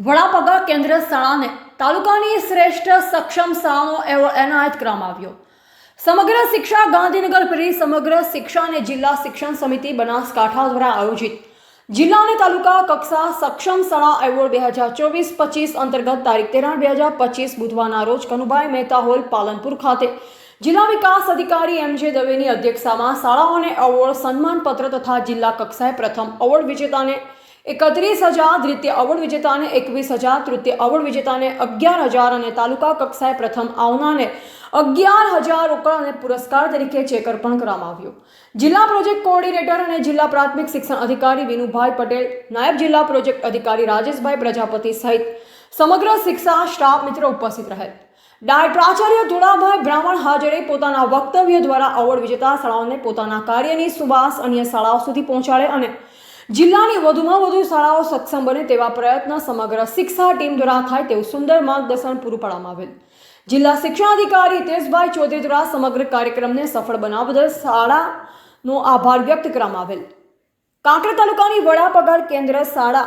વડાપગા કેન્દ્ર શાળાને તાલુકાની શ્રેષ્ઠ સક્ષમ શાળાનો એવોર્ડ એનાયત કરવામાં આવ્યો. સમગ્ર શિક્ષા ગાંધીનગર પેઢી સમગ્ર શિક્ષા અને જિલ્લા શિક્ષણ સમિતિ બનાસકાંઠા દ્વારા આયોજિત જિલ્લા અને તાલુકા કક્ષા સક્ષમ શાળા એવોર્ડ બે હજાર ચોવીસ પચીસ અંતર્ગત તારીખ તેર બે હજાર પચીસ બુધવારના રોજ કનુભાઈ મહેતા હોલ પાલનપુર ખાતે જિલ્લા વિકાસ અધિકારી એમ જે દવેની અધ્યક્ષતામાં શાળાઓને એવોર્ડ સન્માનપત્ર તથા જિલ્લા કક્ષાએ પ્રથમ એવોર્ડ વિજેતાને એકત્રીસ હજાર દ્વિતીય અવોર્ડ વિજેતાને એકવીસ હજાર તૃતીય અવોર્ડ વિજેતાને અગિયાર હજાર અને તાલુકા કક્ષાએ પ્રથમ આવનારને અગિયાર હજાર રોકડ અને પુરસ્કાર તરીકે ચેક અર્પણ કરવામાં આવ્યું. જિલ્લા પ્રોજેક્ટ કોઓર્ડિનેટર અને જિલ્લા પ્રાથમિક શિક્ષણ અધિકારી વિનુભાઈ પટેલ, નાયબ જિલ્લા પ્રોજેક્ટ અધિકારી રાજેશભાઈ પ્રજાપતિ સહિત સમગ્ર શિક્ષા સ્ટાફ મિત્રો ઉપસ્થિત રહેલ. ડાયટ પ્રાચાર્ય ધોળાભાઈ બ્રાહ્મણ હાજરે પોતાના વક્તવ્ય દ્વારા અવોર્ડ વિજેતા શાળાઓને પોતાના કાર્યની સુવાસ અન્ય શાળાઓ સુધી પહોંચાડે અને જિલ્લાની વધુમાં વધુ શાળાઓ સક્ષમ બને તેવા પ્રયત્ન સમગ્ર શિક્ષા ટીમ દ્વારા થાય તેવું સુંદર માર્ગદર્શન પૂરું પાડવામાં આવેલ. જિલ્લા શિક્ષણાધિકારી હિતેશભાઈ ચૌધરી દ્વારા સમગ્ર કાર્યક્રમને સફળ બનાવવા બદલ શાળાનો આભાર વ્યક્ત કરવામાં આવેલ. કાંકરેજ તાલુકાની વડાપગાર કેન્દ્ર શાળા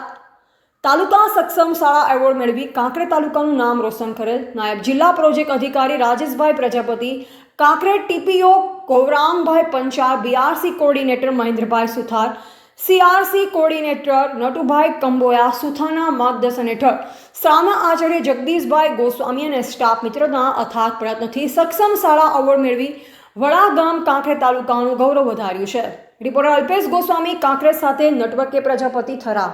તાલુકા સક્ષમ શાળા એવોર્ડ મેળવી કાંકરે તાલુકાનું નામ રોશન કરેલ. નાયબ જિલ્લા પ્રોજેક્ટ અધિકારી Rajeshbhai Prajapati, કાંકરે TPO Gaurambhai Panchal BRC coordinator Mahendrabhai Suthar CRC coordinator Natubhai Kamboya સુથાના માર્ગદર્શન હેઠળ. શાળાના આચાર્ય જગદીશભાઈ ગોસ્વામી અને સ્ટાફ મિત્રોના અથાગ પ્રયત્નોથી સક્ષમ શાળા એવોર્ડ મેળવી વડા ગામ કાંકરે તાલુકાનું ગૌરવ વધાર્યું છે. રિપોર્ટર અલ્પેશ ગોસ્વામી કાંકરેજ સાથે નટવકે પ્રજાપતિ થરા